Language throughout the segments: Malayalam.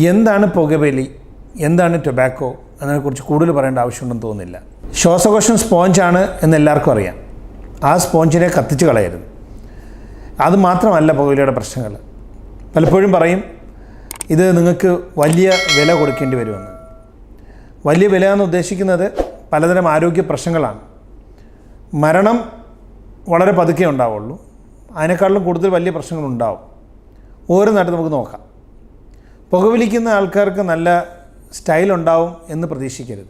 എന്താണ് പുകവലി? എന്താണ് ടൊബാക്കോ എന്നതിനെക്കുറിച്ച് കൂടുതൽ പറയേണ്ട ആവശ്യമുണ്ടെന്ന് തോന്നുന്നില്ല. ശ്വാസകോശം സ്പോഞ്ചാണ് എന്ന് എല്ലാവർക്കും അറിയാം. ആ സ്പോഞ്ചിനെ കത്തിച്ച് കളയരുത്. അത് മാത്രമല്ല പുകവലിയുടെ പ്രശ്നങ്ങൾ. പലപ്പോഴും പറയും ഇത് നിങ്ങൾക്ക് വലിയ വില കൊടുക്കേണ്ടി വരുമെന്ന്. വലിയ വില എന്ന് ഉദ്ദേശിക്കുന്നത് പലതരം ആരോഗ്യ പ്രശ്നങ്ങളാണ്. മരണം വളരെ പതുക്കെ ഉണ്ടാവുള്ളൂ. അതിനേക്കാളും കൂടുതൽ വലിയ പ്രശ്നങ്ങളുണ്ടാവും ഓരോ നാട്ടിൽ നമുക്ക് നോക്കാം. പുകവലിക്കുന്ന ആൾക്കാർക്ക് നല്ല സ്റ്റൈൽ ഉണ്ടാവും എന്ന് പ്രതീക്ഷിക്കരുത്.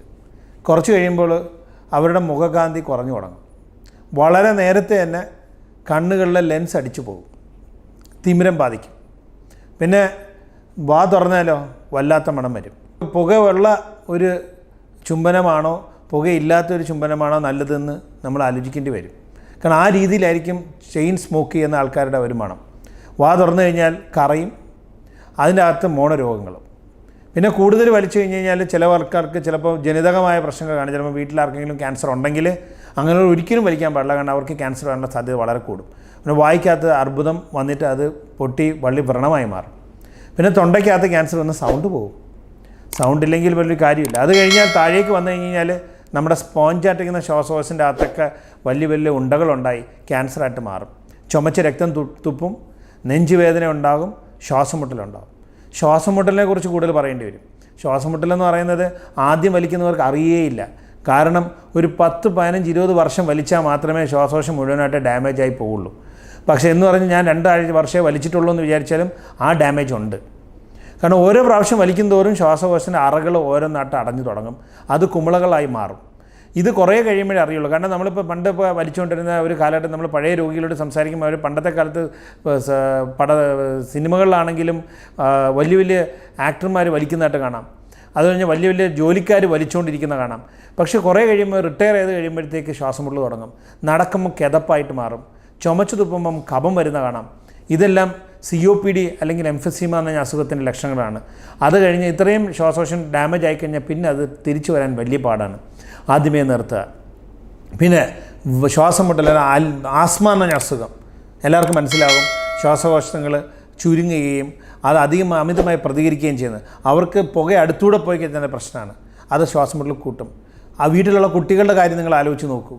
കുറച്ച് കഴിയുമ്പോൾ അവരുടെ മുഖകാന്തി കുറഞ്ഞു തുടങ്ങും. വളരെ നേരത്തെ തന്നെ കണ്ണുകളിലെ ലെൻസ് അടിച്ചു പോകും. തിമിരം ബാധിക്കും. പിന്നെ വാ തുറന്നാലോ? വല്ലാത്ത മണം വരും. പുകയുള്ള ഒരു ചുംബനമാണോ? പുകയില്ലാത്തൊരു ചുംബനമാണോ നല്ലതെന്ന് നമ്മൾ ആലോചിക്കേണ്ടി വരും. കാരണം ആ രീതിയിലായിരിക്കും ചെയിൻ സ്മോക്ക് ചെയ്യുന്ന ആൾക്കാരുടെ ഒരു മണം. വാ തുറന്നു കഴിഞ്ഞാൽ കറയും അതിന്റെ അകത്ത് മോണരോഗങ്ങളും. പിന്നെ കൂടുതൽ വലിച്ചു കഴിഞ്ഞ് കഴിഞ്ഞാൽ ചില ആൾക്കാർക്ക് ചിലപ്പോൾ ജനിതകമായ പ്രശ്നങ്ങൾ കാണും. ചിലപ്പോൾ വീട്ടിൽ ആർക്കെങ്കിലും ക്യാൻസർ ഉണ്ടെങ്കിൽ അങ്ങനെ ഒരിക്കലും വലിക്കാൻ പാടില്ല. കാരണം അവർക്ക് ക്യാൻസർ വരാനുള്ള സാധ്യത വളരെ കൂടും. പിന്നെ വായിക്കകത്ത് അർബുദം വന്നിട്ട് അത് പൊട്ടി വള്ളി വ്രണമായി മാറും. പിന്നെ തൊണ്ടയ്ക്കകത്ത് ക്യാൻസർ വന്ന് സൗണ്ട് പോകും. സൗണ്ട് ഇല്ലെങ്കിൽ വലിയൊരു കാര്യമില്ല. അത് കഴിഞ്ഞാൽ താഴേക്ക് വന്നു കഴിഞ്ഞാൽ നമ്മുടെ സ്പോഞ്ചായിട്ടിരിക്കുന്ന ശ്വാസകോശത്തിന്റെ അകത്തൊക്കെ വലിയ വലിയ ഉണ്ടകളുണ്ടായി. ക്യാൻസറായിട്ട് മാറും. ചുമച്ച് രക്തം തുപ്പും. നെഞ്ചുവേദന ഉണ്ടാകും. ശ്വാസം ശ്വാസമുട്ടലിനെ ശ്വാസം കുറിച്ച് കൂടുതൽ പറയേണ്ടി വരും. ശ്വാസമുട്ടലെന്ന് പറയുന്നത് ആദ്യം വലിക്കുന്നവർക്ക് അറിയേയില്ല. കാരണം ഒരു പത്ത് പതിനഞ്ച് ഇരുപത് വർഷം വലിച്ചാൽ മാത്രമേ ശ്വാസകോശം മുഴുവനായിട്ട് ഡാമേജ് ആയി പോവുള്ളൂ പക്ഷേ എന്ന് പറഞ്ഞ് ഞാൻ രണ്ടാഴ്ച വർഷമേ വലിച്ചിട്ടുള്ളൂ എന്ന് വിചാരിച്ചാലും ആ ഡാമേജ് ഉണ്ട്. കാരണം ഓരോ പ്രാവശ്യം വലിക്കും തോറും ശ്വാസകോശത്തിന്റെ അറകൾ ഓരോന്നായിട്ട് അടഞ്ഞു തുടങ്ങും. അത് കുമിളകളായി മാറും. ഇത് കുറേ കഴിയുമ്പോഴേ അറിയുള്ളൂ. കാരണം നമ്മളിപ്പോൾ പണ്ട് ഇപ്പോൾ വലിച്ചുകൊണ്ടിരുന്ന ഒരു കാലഘട്ടം നമ്മൾ പഴയ രോഗികളോട് സംസാരിക്കുമ്പോൾ അവർ പണ്ടത്തെ കാലത്ത് പട സിനിമകളിലാണെങ്കിലും വലിയ വലിയ ആക്ടർമാർ വലിക്കുന്നതായിട്ട് കാണാം. അത് കഴിഞ്ഞ് വലിയ വലിയ ജോലിക്കാർ വലിച്ചുകൊണ്ടിരിക്കുന്ന കാണാം. പക്ഷേ കുറേ കഴിയുമ്പോൾ റിട്ടയർ ചെയ്ത് കഴിയുമ്പോഴത്തേക്ക് ശ്വാസം മുട്ടൽ തുടങ്ങും. നടക്കുമ്പോൾ കിതപ്പായിട്ട് മാറും. ചുമച്ചു തുപ്പുമ്പം കപം വരുന്ന കാണാം. ഇതെല്ലാം സി ഒ പി ഡി അല്ലെങ്കിൽ എംഫസീമ എന്ന അസുഖത്തിന്റെ ലക്ഷണങ്ങളാണ്. അത് കഴിഞ്ഞ് ഇത്രയും ശ്വാസകോശം ഡാമേജ് ആയിക്കഴിഞ്ഞാൽ പിന്നെ അത് തിരിച്ചു വരാൻ വലിയ പാടാണ്. ആദ്യമേ നിർത്തുക. പിന്നെ ശ്വാസം മുട്ടൽ ആസ്മ എന്ന അസുഖം. എല്ലാവർക്കും മനസ്സിലാകും. ശ്വാസകോശങ്ങൾ ചുരുങ്ങുകയും അത് അധികം അമിതമായി പ്രതികരിക്കുകയും ചെയ്യുന്നത്. അവർക്ക് പുക അടുത്തൂടെ പോയി കഴിഞ്ഞാൽ പ്രശ്നമാണ്. അത് ശ്വാസം മുട്ടൽ കൂട്ടും. ആ വീട്ടിലുള്ള കുട്ടികളുടെ കാര്യം നിങ്ങൾ ആലോചിച്ച് നോക്കൂ.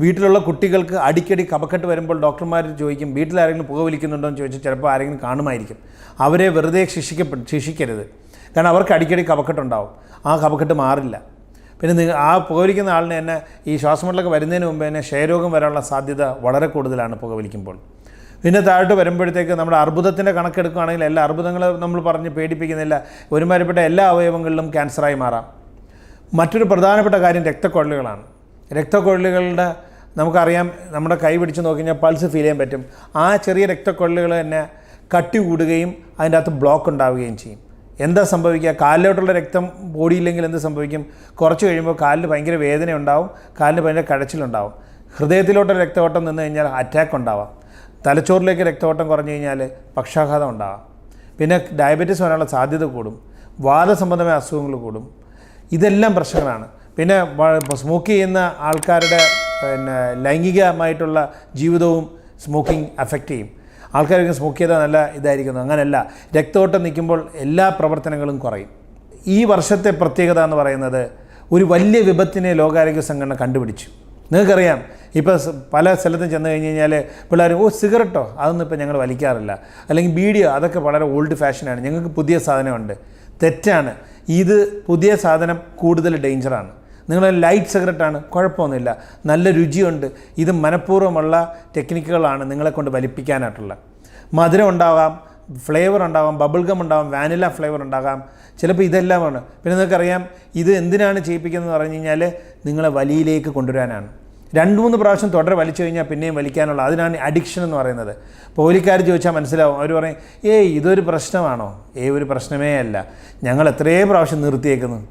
വീട്ടിലുള്ള കുട്ടികൾക്ക് അടിക്കടി കപക്കെട്ട് വരുമ്പോൾ ഡോക്ടർമാർ ചോദിക്കും വീട്ടിൽ ആരെങ്കിലും വലിക്കുന്നുണ്ടോ എന്ന് ചോദിച്ചാൽ ചിലപ്പോൾ ആരെങ്കിലും കാണുമായിരിക്കും. അവരെ വെറുതെ ശിക്ഷിക്കപ്പെ ശിക്ഷിക്കരുത്. കാരണം അവർക്ക് അടിക്കടി കപക്കെട്ടുണ്ടാവും. ആ കപക്കെട്ട് മാറില്ല. പിന്നെ നിങ്ങൾ ആ പുകവലിക്കുന്ന ആളിന് തന്നെ ഈ ശ്വാസമുട്ടലൊക്കെ വരുന്നതിന് മുമ്പ് തന്നെ ക്ഷയരോഗം വരാനുള്ള സാധ്യത വളരെ കൂടുതലാണ് പുകവലിക്കുമ്പോൾ. പിന്നെ താഴോട്ട് വരുമ്പോഴത്തേക്ക് നമ്മുടെ അർബുദത്തിന്റെ കണക്കെടുക്കുകയാണെങ്കിൽ എല്ലാ അർബുദങ്ങൾ നമ്മൾ പറഞ്ഞ് പേടിപ്പിക്കുന്നില്ല. ഒരുമാതിരിപ്പെട്ട എല്ലാ അവയവങ്ങളിലും ക്യാൻസറായി മാറാം. മറ്റൊരു പ്രധാനപ്പെട്ട കാര്യം രക്തക്കൊഴലുകളാണ്. രക്തക്കൊഴലുകളുടെ നമുക്കറിയാം നമ്മുടെ കൈ പിടിച്ച് നോക്കി കഴിഞ്ഞാൽ പൾസ് ഫീൽ ചെയ്യാൻ പറ്റും. ആ ചെറിയ രക്തക്കൊള്ളുകൾ തന്നെ കട്ടി കൂടുകയും അതിന്റെ അകത്ത് ബ്ലോക്ക് ഉണ്ടാവുകയും ചെയ്യും. എന്താ സംഭവിക്കുക? കാലിലോട്ടുള്ള രക്തം ഓടിയില്ലെങ്കിൽ എന്ത് സംഭവിക്കും? കുറച്ച് കഴിയുമ്പോൾ കാലിന് ഭയങ്കര വേദന ഉണ്ടാവും കാലിന് ഭയങ്കര കഴച്ചിലുണ്ടാവും ഹൃദയത്തിലോട്ടൊരു രക്തഓട്ടം നിന്ന് കഴിഞ്ഞാൽ അറ്റാക്ക് ഉണ്ടാവാം. തലച്ചോറിലേക്ക് രക്തഓട്ടം കുറഞ്ഞു കഴിഞ്ഞാൽ പക്ഷാഘാതം ഉണ്ടാവാം. പിന്നെ ഡയബറ്റീസ് വരാനുള്ള സാധ്യത കൂടും. വാദസംബന്ധമായ അസുഖങ്ങൾ കൂടും. ഇതെല്ലാം പ്രശ്നങ്ങളാണ്. പിന്നെ സ്മോക്ക് ചെയ്യുന്ന ആൾക്കാരുടെ പിന്നെ ലൈംഗികമായിട്ടുള്ള ജീവിതവും സ്മോക്കിംഗ് അഫക്റ്റ് ചെയ്യും. ആൾക്കാർക്ക് സ്മോക്ക് ചെയ്താൽ നല്ല ഇതായിരിക്കുന്നു. അങ്ങനെയല്ല രക്തോട്ടം നിൽക്കുമ്പോൾ എല്ലാ പ്രവർത്തനങ്ങളും കുറയും. ഈ വർഷത്തെ പ്രത്യേകത എന്ന് പറയുന്നത് ഒരു വലിയ വിപത്തിനെ ലോകാരോഗ്യ സംഘടന കണ്ടുപിടിച്ചു. നിങ്ങൾക്കറിയാം ഇപ്പോൾ പല സ്ഥലത്തും ചെന്ന് കഴിഞ്ഞ് കഴിഞ്ഞാൽ പിള്ളേർ ഓ സിഗരറ്റോ? അതൊന്നും ഇപ്പോൾ ഞങ്ങൾ വലിക്കാറില്ല. അല്ലെങ്കിൽ ബീഡിയോ? അതൊക്കെ വളരെ ഓൾഡ് ഫാഷനാണ് ഞങ്ങൾക്ക് പുതിയ സാധനമുണ്ട്. തെറ്റാണ്. ഇത് പുതിയ സാധനം കൂടുതൽ ഡേഞ്ചറാണ് നിങ്ങൾ ലൈറ്റ് സിഗരറ്റാണ് കുഴപ്പമൊന്നുമില്ല. നല്ല രുചിയുണ്ട്. ഇത് മനഃപൂർവമുള്ള ടെക്നിക്കുകളാണ് നിങ്ങളെ കൊണ്ട് വലിപ്പിക്കാനായിട്ടുള്ള. മധുരം ഉണ്ടാവാം ഫ്ലേവർ ഉണ്ടാവാം ബബിൾ ഗം ഉണ്ടാവാം വാനില ഫ്ലേവർ ഉണ്ടാകാം. ചിലപ്പോൾ ഇതെല്ലാമാണ് പിന്നെ നിങ്ങൾക്കറിയാം ഇത് എന്തിനാണ് ചെയ്യിപ്പിക്കുന്നത് പറഞ്ഞു കഴിഞ്ഞാൽ നിങ്ങളെ വലിയിലേക്ക് കൊണ്ടുവരാനാണ്. രണ്ട് മൂന്ന് പ്രാവശ്യം തുടരെ വലിച്ചു കഴിഞ്ഞാൽ പിന്നെയും വലിക്കാനുള്ള അതിനാണ് അഡിക്ഷൻ എന്ന് പറയുന്നത്. പോലിക്കാർ ചോദിച്ചാൽ മനസ്സിലാവും. അവർ പറയും ഏയ് ഇതൊരു പ്രശ്നമാണോ? ഏ ഒരു പ്രശ്നമേ അല്ല. ഞങ്ങൾ എത്രയും പ്രാവശ്യം നിർത്തിയേക്കുന്നു.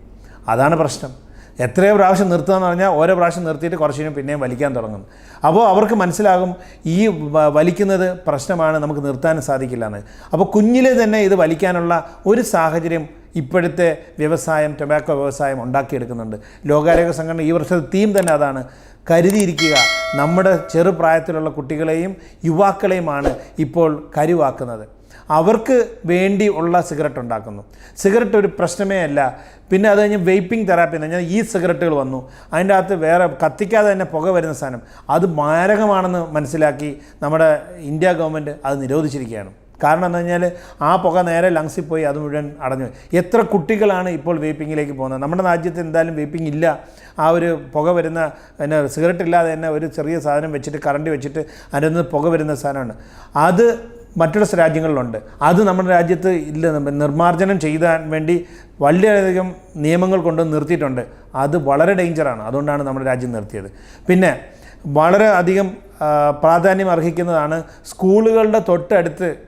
അതാണ് പ്രശ്നം. എത്രയോ പ്രാവശ്യം നിർത്തുകയെന്ന് പറഞ്ഞാൽ ഓരോ പ്രാവശ്യം നിർത്തിയിട്ട് കുറച്ച് പിന്നെയും വലിക്കാൻ തുടങ്ങും. അപ്പോൾ അവർക്ക് മനസ്സിലാകും ഈ വലിക്കുന്നത് പ്രശ്നമാണ് നമുക്ക് നിർത്താൻ സാധിക്കില്ല എന്ന് അപ്പോൾ കുഞ്ഞിലെ തന്നെ ഇത് വലിക്കാനുള്ള ഒരു സാഹചര്യം ഇപ്പോഴത്തെ വ്യവസായം ടൊബാക്കോ വ്യവസായം ഉണ്ടാക്കിയെടുക്കുന്നുണ്ട്. ലോകാരോഗ്യ സംഘടന ഈ വർഷത്തെ തീം തന്നെ അതാണ്. കരുതിയിരിക്കുക നമ്മുടെ ചെറുപ്രായത്തിലുള്ള കുട്ടികളെയും യുവാക്കളെയുമാണ് ഇപ്പോൾ കരുവാക്കുന്നത്. അവർക്ക് വേണ്ടി ഉള്ള സിഗരറ്റ് ഉണ്ടാക്കുന്നു. സിഗരറ്റ് ഒരു പ്രശ്നമേ അല്ല. പിന്നെ അത് കഴിഞ്ഞ് വെയ്പ്പിംഗ് തെറാപ്പി എന്ന് പറഞ്ഞാൽ ഈ സിഗരറ്റുകൾ വന്നു. അതിന്റെ അകത്ത് വേറെ കത്തിക്കാതെ തന്നെ പുക വരുന്ന സാധനം. അത് മാരകമാണെന്ന് മനസ്സിലാക്കി നമ്മുടെ ഇന്ത്യ ഗവൺമെന്റ് അത് നിരോധിച്ചിരിക്കുകയാണ്. കാരണം എന്ന് ആ പുക നേരെ ലങ്സിൽ പോയി അത് മുഴുവൻ അടഞ്ഞു എത്ര കുട്ടികളാണ് ഇപ്പോൾ വേപ്പിങ്ങിലേക്ക് പോകുന്നത്? നമ്മുടെ രാജ്യത്ത് എന്തായാലും വേപ്പിംഗ് ഇല്ല. ആ ഒരു പുക വരുന്ന പിന്നെ സിഗരറ്റ് ഇല്ലാതെ തന്നെ ഒരു ചെറിയ സാധനം വെച്ചിട്ട് കറണ്ട് വെച്ചിട്ട് അതിൽ നിന്ന് പുക വരുന്ന സാധനമാണ്. അത് മറ്റുള്ള രാജ്യങ്ങളിലുണ്ട്. അത് നമ്മുടെ രാജ്യത്ത് ഇല്ല. നിർമ്മാർജനം ചെയ്യാൻ വേണ്ടി വളരെയധികം നിയമങ്ങൾ കൊണ്ട് നിർത്തിയിട്ടുണ്ട്. അത് വളരെ ഡേഞ്ചറാണ് അതുകൊണ്ടാണ് നമ്മുടെ രാജ്യം നിർത്തിയത്. പിന്നെ വളരെ അധികം പ്രാധാന്യം അർഹിക്കുന്നതാണ് സ്കൂളുകളുടെ തൊട്ടടുത്ത്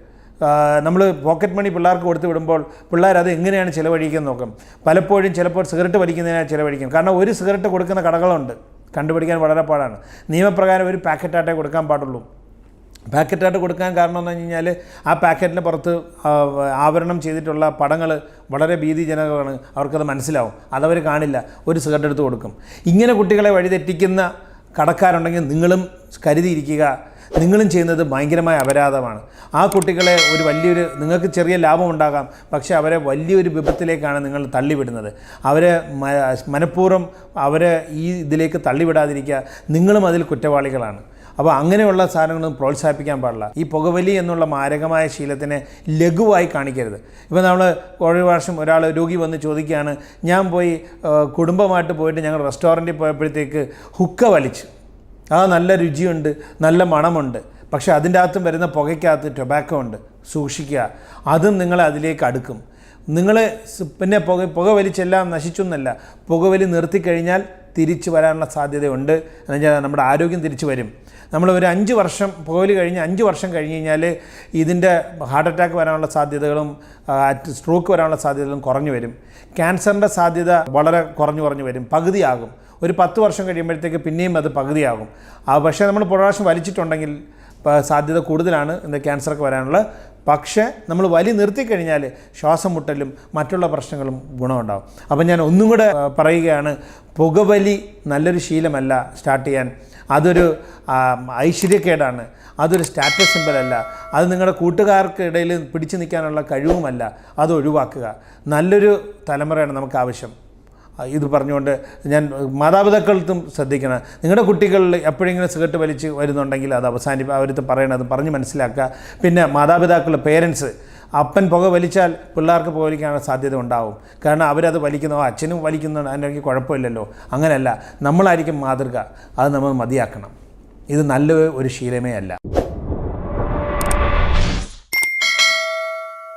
നമ്മൾ പോക്കറ്റ് മണി പിള്ളേർക്ക് കൊടുത്ത് വിടുമ്പോൾ പിള്ളേർ അത് എങ്ങനെയാണ് ചിലവഴിക്കാൻ നോക്കും. പലപ്പോഴും ചിലപ്പോൾ സിഗരറ്റ് വലിക്കുന്നതിനാണ് ചിലവഴിക്കും. കാരണം ഒരു സിഗരറ്റ് കൊടുക്കുന്ന കടകളുണ്ട്. കണ്ടുപിടിക്കാൻ വളരെ പാടാണ്. നിയമപ്രകാരം ഒരു പാക്കറ്റ് ആട്ടേ കൊടുക്കാൻ പാടുള്ളൂ. പാക്കറ്റായിട്ട് കൊടുക്കാൻ കാരണം എന്ന് പറഞ്ഞു കഴിഞ്ഞാൽ ആ പാക്കറ്റിന് പുറത്ത് ആവരണം ചെയ്തിട്ടുള്ള പടങ്ങൾ വളരെ ഭീതിജനകമാണ്. അവർക്കത് മനസ്സിലാവും. അതവർ കാണില്ല. ഒരു സിഗരറ്റ് എടുത്ത് കൊടുക്കും. ഇങ്ങനെ കുട്ടികളെ വഴിതെറ്റിക്കുന്ന കടക്കാരുണ്ടെങ്കിൽ നിങ്ങളും കരുതിയിരിക്കുക. നിങ്ങളും ചെയ്യുന്നത് ഭയങ്കരമായ അപരാധമാണ്. ആ കുട്ടികളെ ഒരു വലിയൊരു നിങ്ങൾക്ക് ചെറിയ ലാഭം ഉണ്ടാകാം. പക്ഷേ അവരെ വലിയൊരു വിപത്തിലേക്കാണ് നിങ്ങൾ തള്ളിവിടുന്നത്. അവരെ മനഃപൂർവം അവരെ ഈ ഇതിലേക്ക് തള്ളിവിടാതിരിക്കുക. നിങ്ങളും അതിൽ കുറ്റവാളികളാണ്. അപ്പോൾ അങ്ങനെയുള്ള സാധനങ്ങളൊന്നും പ്രോത്സാഹിപ്പിക്കാൻ പാടില്ല. ഈ പുകവലി എന്നുള്ള മാരകമായ ശീലത്തിനെ ലഘുവായി കാണിക്കരുത്. ഇപ്പോൾ നമ്മൾ ഒരു വർഷം ഒരാൾ രോഗി വന്ന് ചോദിക്കുകയാണ് ഞാൻ പോയി കുടുംബമായിട്ട് പോയിട്ട് ഞങ്ങൾ റെസ്റ്റോറന്റിൽ പോയപ്പോഴത്തേക്ക് ഹുക്ക വലിച്ചു. ആ നല്ല രുചിയുണ്ട് നല്ല മണമുണ്ട്. പക്ഷേ അതിന്റെ അകത്തും വരുന്ന പുകയ്ക്കകത്ത് ടൊബാക്കോ ഉണ്ട്. സൂക്ഷിക്കുക. അതും നിങ്ങളെ അതിലേക്ക് അടുക്കും. നിങ്ങൾ പിന്നെ പുക പുക വലിച്ചെല്ലാം നശിച്ചു പുകവലി നിർത്തിക്കഴിഞ്ഞാൽ തിരിച്ചു വരാനുള്ള സാധ്യതയുണ്ട്. എന്ന് വെച്ചാൽ നമ്മുടെ ആരോഗ്യം തിരിച്ചു വരും. നമ്മൾ ഒരു അഞ്ച് വർഷം പുകവലി കഴിഞ്ഞ് അഞ്ച് വർഷം കഴിഞ്ഞ് കഴിഞ്ഞാൽ ഇതിന്റെ ഹാർട്ട് അറ്റാക്ക് വരാനുള്ള സാധ്യതകളും സ്ട്രോക്ക് വരാനുള്ള സാധ്യതകളും കുറഞ്ഞു വരും. ക്യാൻസറിന്റെ സാധ്യത വളരെ കുറഞ്ഞു കുറഞ്ഞു വരും. പകുതിയാകും. ഒരു പത്ത് വർഷം കഴിയുമ്പോഴത്തേക്ക് പിന്നെയും അത് പകുതിയാകും. പക്ഷേ നമ്മൾ പ്രാവശ്യം വലിച്ചിട്ടുണ്ടെങ്കിൽ സാധ്യത കൂടുതലാണ് ഇന്ന് ക്യാൻസറൊക്കെ വരാനുള്ള. പക്ഷേ നമ്മൾ വലി നിർത്തിക്കഴിഞ്ഞാൽ ശ്വാസം മുട്ടലും മറ്റുള്ള പ്രശ്നങ്ങളും ഗുണമുണ്ടാകും അപ്പം ഞാൻ ഒന്നും കൂടെ പറയുകയാണ്. പുകവലി നല്ലൊരു ശീലമല്ല സ്റ്റാർട്ട് ചെയ്യാൻ. അതൊരു ഐശ്വര്യക്കേടാണ്. അതൊരു സ്റ്റാറ്റസ് സിമ്പലല്ല അത് നിങ്ങളുടെ കൂട്ടുകാർക്കിടയിൽ പിടിച്ചു നിൽക്കാനുള്ള കഴിവുമല്ല. അത് ഒഴിവാക്കുക. നല്ലൊരു തലമുറയാണ് നമുക്ക് ആവശ്യം. ഇത് പറഞ്ഞുകൊണ്ട് ഞാൻ മാതാപിതാക്കളത്തും ശ്രദ്ധിക്കണം. നിങ്ങളുടെ കുട്ടികളിൽ എപ്പോഴെങ്കിലും സിഗരറ്റ് വലിച്ച് വരുന്നുണ്ടെങ്കിൽ അത് അവസാനിപ്പ് അവരത് പറയണത് പറഞ്ഞ് മനസ്സിലാക്കുക. പിന്നെ മാതാപിതാക്കൾ പേരൻസ് അപ്പൻ പുക വലിച്ചാൽ പിള്ളേർക്ക് പുക വലിക്കാനുള്ള സാധ്യത ഉണ്ടാവും. കാരണം അവരത് വലിക്കുന്നു "ആ, അച്ഛനും വലിക്കുന്നോ അതിനെനിക്ക് കുഴപ്പമില്ലല്ലോ. അങ്ങനെയല്ല നമ്മളായിരിക്കും മാതൃക. അത് നമ്മൾ മതിയാക്കണം. ഇത് നല്ല ഒരു ശീലമേ അല്ല.